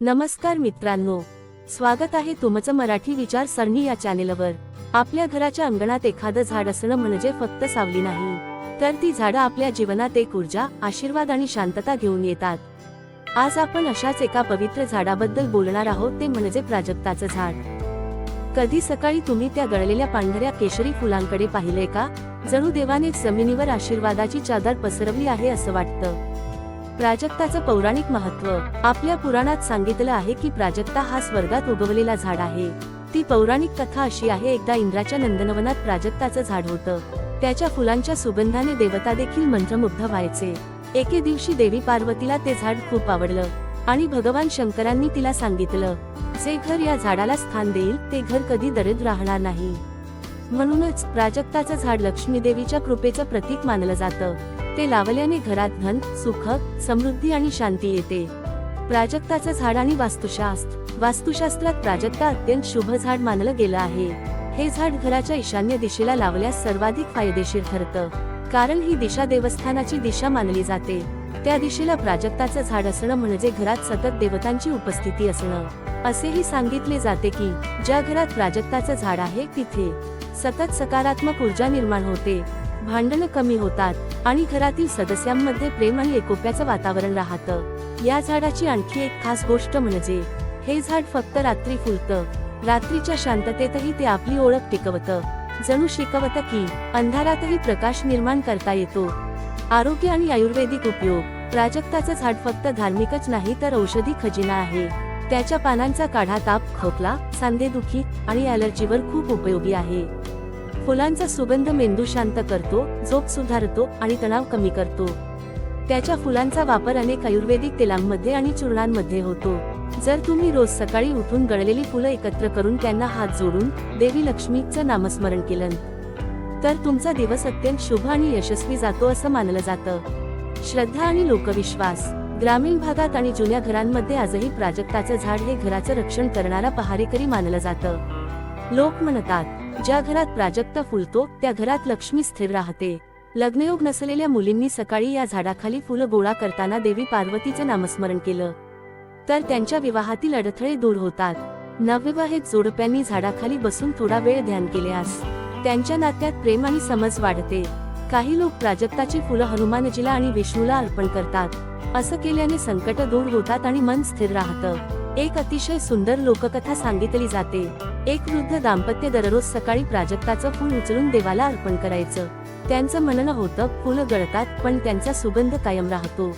नमस्कार मित्रांनो. स्वागत आहे तुमचं मराठी विचार सरणी या चॅनेलवर. आपल्या घराच्या अंगणात एखादं झाड असणं म्हणजे फक्त सावली नाही. तर ती झाडं आपल्या जीवनात एक ऊर्जा आशीर्वाद आणि शांतता घेऊन येतात. आज आपण अशाच एका पवित्र झाडाबद्दल बोलणार आहोत ते म्हणजे प्राजक्ताचं झाड. कधी सकाळी तुम्ही त्या गळलेल्या पांढऱ्या केशरी फुलांकडे पाहिले का? जणू देवाने जमिनीवर आशीर्वादाची चादर पसरवली आहे असं वाटतं. प्राजक्ताचं पौराणिक महत्त्व आपल्या पुराणात सांगितलं आहे की प्राजक्ता हा स्वर्गात उगवलेला झाड आहे. ती पौराणिक कथा अशी आहे एकदा इंद्राच्या नंदनवनात प्राजक्ताचं झाड होतं. त्याच्या फुलांच्या सुगंधाने देवता देखील मंत्रमुग्ध व्हायचे. एके दिवशी देवी पार्वतीला ते झाड खूप आवडलं आणि भगवान शंकरांनी तिला सांगितलं जे घर या झाडाला स्थान देईल ते घर कधी दरिद्र राहणार नाही. म्हणूनच प्राजक्ताचं झाड लक्ष्मी देवीच्या कृपेचं प्रतीक मानलं जातं. ते लावल्याने घरात धन सुख समृद्धी आणि शांती येते. प्राजक्ताचं झाड आणि वास्तुशास्त्र. वास्तुशास्त्रात प्राजक्ता अत्यंत शुभ झाड मानलं गेलं आहे. हे झाड घराच्या ईशान्य दिशेला लावल्यास सर्वाधिक फायदेशीर ठरतं. कारण ही दिशा देवस्थानाची दिशा मानली जाते. त्या दिशेला प्राजक्ताचं झाड असणं म्हणजे घरात सतत देवतांची उपस्थिती असणं. असेही सांगितले जाते की ज्या घरात प्राजक्ताचं झाड आहे तिथे सतत सकारात्मक ऊर्जा निर्माण होते. भांडणं कमी होतात आणि घरातील सदस्यांमध्ये प्रेम आणि एकोप्याचं वातावरण राहतं. या झाडाची आणखी एक खास गोष्ट म्हणजे हे झाड फक्त रात्री फुलतं. रात्रीच्या शांततेतही ते आपली ओळख टिकवतं. जणू शिकवतं की अंधारातही प्रकाश निर्माण करता येतो. आरोग्य आणि आयुर्वेदिक उपयोग. प्राजक्ताचं झाड फक्त धार्मिकच नाही तर औषधी खजिना आहे. त्याच्या पानांचा काढा ताप खोकला सांधेदुखी आणि ॲलर्जीवर खूप उपयोगी आहे. फुलांचा सुगंध मेंदू शांत करतो झोप सुधारतो आणि तणाव कमी करतो. त्याच्या फुलांचा वापर अनेक आयुर्वेदिक तेलांमध्ये आणि चूर्णांमध्ये होतो. जर तुम्ही रोज सकाळी उठून गळलेली फुलं एकत्र करून त्यांना हात जोडून देवी लक्ष्मीचं नामस्मरण केलं तर तुमचा दिवस अत्यंत शुभ आणि यशस्वी जातो असं मानलं जातं. श्रद्धा आणि लोकविश्वास. ग्रामीण भागात आणि जुन्या घरांमध्ये आजही प्राजक्ताचं झाड हे घराचं रक्षण करणारा पहारेकरी मानलं जातं. लोक म्हणतात ज्या घरात प्राजक्ता फुलतो त्या घरात लक्ष्मी स्थिर राहते. लग्नयोग नसलेल्या मुलींनी सकाळी या झाडाखाली फुलं गोळा करताना देवी पार्वतीचं नामस्मरण केलं. तर त्यांच्या विवाहातील अडथळे दूर होतात. नवविवाहित जोडप्यांनी झाडाखाली बसून थोडा वेळ ध्यान केल्यास त्यांच्या नात्यात प्रेम आणि समज वाढते. काही लोक प्राजक्ताची फुलं हनुमानजीला आणि विष्णूला अर्पण करतात. असं केल्याने संकट दूर होतात आणि मन स्थिर राहतं. एक अतिशय सुंदर लोककथा सांगितली जाते. एक वृद्ध दाम्पत्य दररोज सकाळी प्राजक्ताचं फूल उचलून देवाला अर्पण करायचं. त्यांचं म्हणणं होतं फुलं गळतात पण त्यांचा सुगंध कायम राहतो.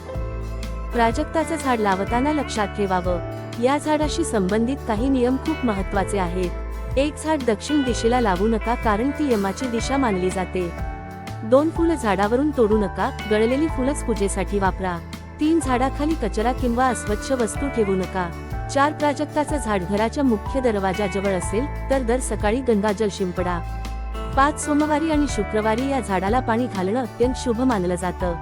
प्राजक्ताचं झाड लावताना लक्षात ठेवावं. या झाडाशी संबंधित काही नियम खूप महत्त्वाचे आहेत. एक झाड दक्षिण दिशेला लावू नका कारण ती यमाची दिशा मानली जाते. दोन फुलं झाडावरून तोडू नका गळलेली फुलंच पूजेसाठी वापरा. तीन झाडाखाली कचरा किंवा अस्वच्छ वस्तू ठेवू नका. चार प्राजक्ताचं झाड घराच्या मुख्य दरवाजाजवळ असेल तर दर सकाळी गंगाजल शिंपडा. पाच सोमवारी आणि शुक्रवारी या झाडाला पाणी घालणं अत्यंत शुभ मानलं जातं.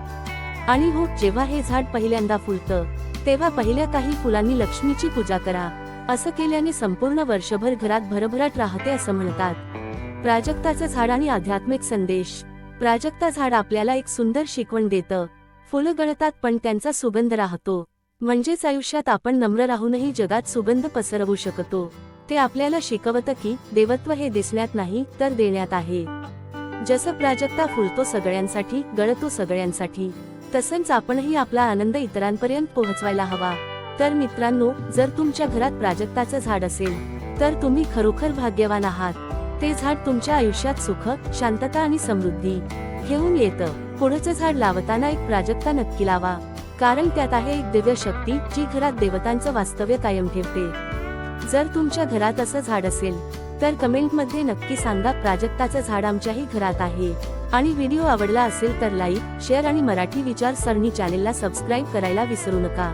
आणि हो जेव्हा हे झाड पहिल्यांदा फुलतं तेव्हा पहिल्या काही फुलांनी लक्ष्मीची पूजा करा. असं केल्याने संपूर्ण वर्षभर घरात भरभराट राहते असं म्हणतात. प्राजक्ताचं झाड आणि आध्यात्मिक संदेश. प्राजक्ता झाड आपल्याला एक सुंदर शिकवण देतं. फुलं गळतात पण त्यांचा सुगंध राहतो. म्हणजेच आयुष्यात आपण नम्र राहूनही जगात सुगंध पसरवू शकतो. ते आपल्याला शिकवतं की देवत्व हे दिसण्यात नाही तर देण्यात आहे. जसं प्राजक्ता फुलतो सगळ्यांसाठी गळतो सगळ्यांसाठी. तसंच आपणही आपला आनंद इतरांपर्यंत पोहोचवायला हवा. तर मित्रांनो जर तुमच्या घरात प्राजक्ताचं झाड असेल तर तुम्ही खरोखर भाग्यवान आहात. ते झाड तुमच्या आयुष्यात सुख शांतता आणि समृद्धी घेऊन येतं. पुढचं झाड लावताना एक प्राजक्ता नक्की लावा. कारण त्यात आहे एक दिव्य शक्ती जी घरात देवतांचं वास्तव्य कायम ठेवते. जर तुमच्या घरात असं झाड असेल तर कमेंटमध्ये नक्की सांगा प्राजक्ताचं झाड आमच्याही घरात आहे. आणि व्हिडिओ आवडला असेल तर लाईक शेअर आणि मराठी विचार सरणी चॅनेलला सबस्क्राईब करायला विसरू नका.